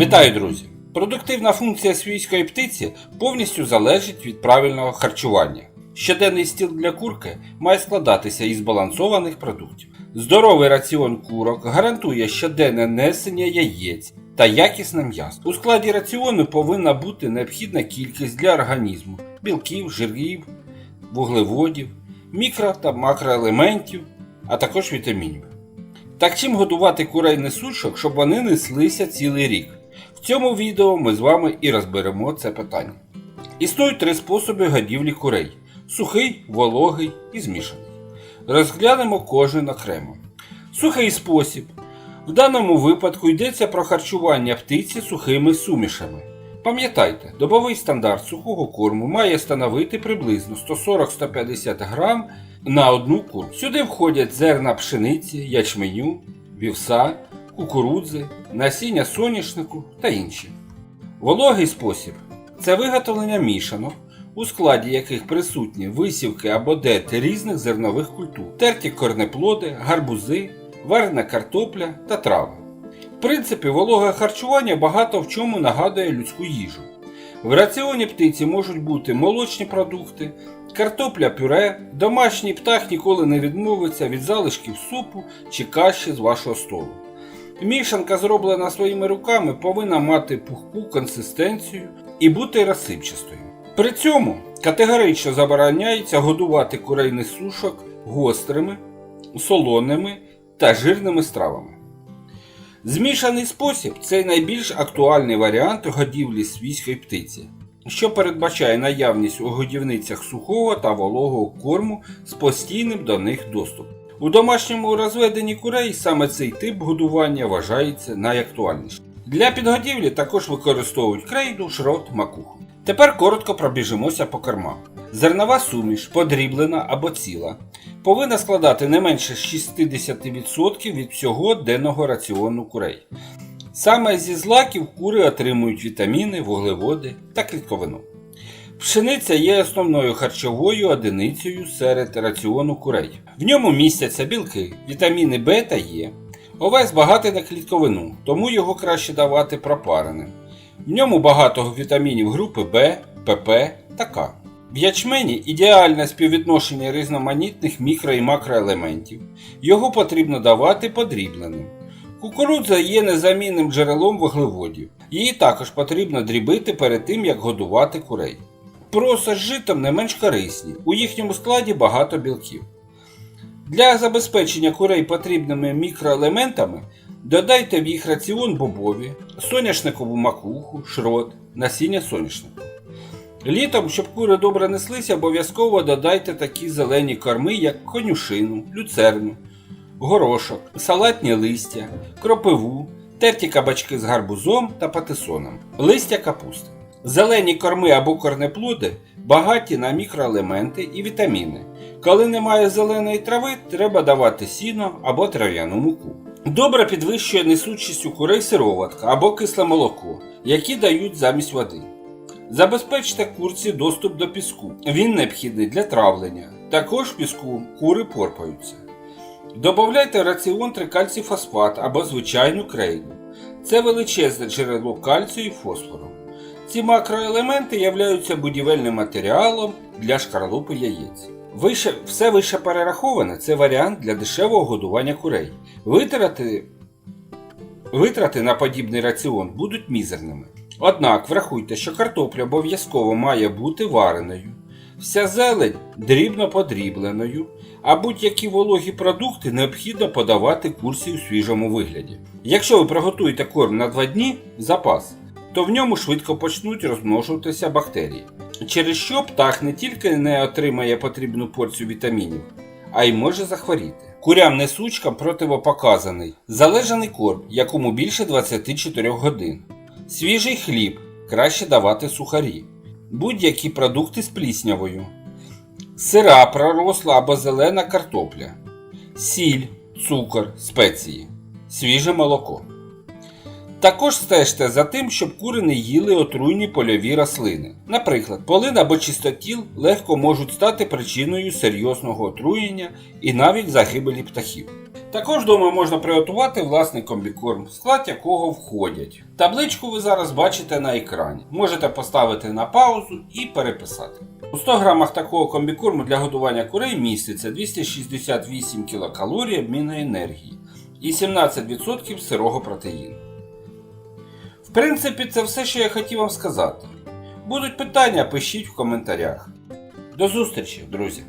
Вітаю, друзі! Продуктивна функція свійської птиці повністю залежить від правильного харчування. Щоденний стіл для курки має складатися із збалансованих продуктів. Здоровий раціон курок гарантує щоденне несення яєць та якісне м'ясо. У складі раціону повинна бути необхідна кількість для організму білків, жирів, вуглеводів, мікро та макроелементів, а також вітамінів. Так чим годувати курей несушок, щоб вони неслися цілий рік? В цьому відео ми з вами і розберемо це питання. Існують три способи годівлі курей: сухий, вологий і змішаний. Розглянемо кожен окремо. Сухий спосіб. В даному випадку йдеться про харчування птиці сухими сумішами. Пам'ятайте, добовий стандарт сухого корму має становити приблизно 140-150 грам на одну курку. Сюди входять зерна пшениці, ячменю, вівса, кукурудзи, насіння соняшнику та інші. Вологий спосіб це виготовлення мішанок, у складі яких присутні висівки або дети різних зернових культур, терті корнеплоди, гарбузи, варена картопля та трави. В принципі, вологе харчування багато в чому нагадує людську їжу. В раціоні птиці можуть бути молочні продукти, картопля пюре, домашній птах ніколи не відмовиться від залишків супу чи каші з вашого столу. Мішанка, зроблена своїми руками, повинна мати пухку консистенцію і бути розсипчастою. При цьому категорично забороняється годувати курей несушок гострими, солоними та жирними стравами. Змішаний спосіб це найбільш актуальний варіант годівлі свійської птиці, що передбачає наявність у годівницях сухого та вологого корму з постійним до них доступом. У домашньому розведенні курей саме цей тип годування вважається найактуальнішим. Для підгодівлі також використовують крейду, шрот, макуху. Тепер коротко пробіжимося по кормам. Зернова суміш, подріблена або ціла, повинна складати не менше 60% від всього денного раціону курей. Саме зі злаків кури отримують вітаміни, вуглеводи та клітковину. Пшениця є основною харчовою одиницею серед раціону курей. В ньому містяться білки, вітаміни В та Е. Овес багатий на клітковину, тому його краще давати пропареним. В ньому багато вітамінів групи В, ПП та К. В ячмені ідеальне співвідношення різноманітних мікро і макроелементів. Його потрібно давати подрібленим. Кукурудза є незамінним джерелом вуглеводів. Її також потрібно дрібити перед тим, як годувати курей. Проса з житом не менш корисні, у їхньому складі багато білків. Для забезпечення курей потрібними мікроелементами додайте в їх раціон бобові, соняшникову макуху, шрот, насіння соняшнику. Літом, щоб кури добре неслися, обов'язково додайте такі зелені корми, як конюшину, люцерну, горошок, салатні листя, кропиву, терті кабачки з гарбузом та патисоном, листя капусти. Зелені корми або корнеплоди багаті на мікроелементи і вітаміни. Коли немає зеленої трави, треба давати сіно або трав'яну муку. Добре підвищує несучість у курей сироватка або кисле молоко, які дають замість води. Забезпечте курці доступ до піску. Він необхідний для травлення. Також в піску кури порпаються. Добавляйте в раціон трикальцій фосфат або звичайну крейду. Це величезне джерело кальцію і фосфору. Ці макроелементи являються будівельним матеріалом для шкарлупи яєць. Вище, все вище перераховане це варіант для дешевого годування курей. Витрати, витрати на подібний раціон будуть мізерними. Однак врахуйте, що картопля обов'язково має бути вареною, вся зелень дрібно подрібленою, а будь-які вологі продукти необхідно подавати курсі у свіжому вигляді. Якщо ви приготуєте корм на 2 дні запас, то в ньому швидко почнуть розмножуватися бактерії, через що птах не тільки не отримає потрібну порцію вітамінів, а й може захворіти. Курям несучкам противопоказаний залежаний корм, якому більше 24 годин. Свіжий хліб краще давати сухарі, будь-які продукти з пліснявою, сира проросла або зелена картопля, сіль, цукор, спеції, свіже молоко. Також стежте за тим, щоб кури не їли отруйні польові рослини. Наприклад, полин або чистотіл легко можуть стати причиною серйозного отруєння і навіть загибелі птахів. Також вдома можна приготувати власний комбікорм, в склад якого входять. Табличку ви зараз бачите на екрані. Можете поставити на паузу і переписати. У 100 грамах такого комбікорму для годування курей міститься 268 кілокалорій обмінної енергії і 17% сирого протеїну. В принципі, це все, що я хотів вам сказати. Будуть питання, пишіть в коментарях. До зустрічі, друзі!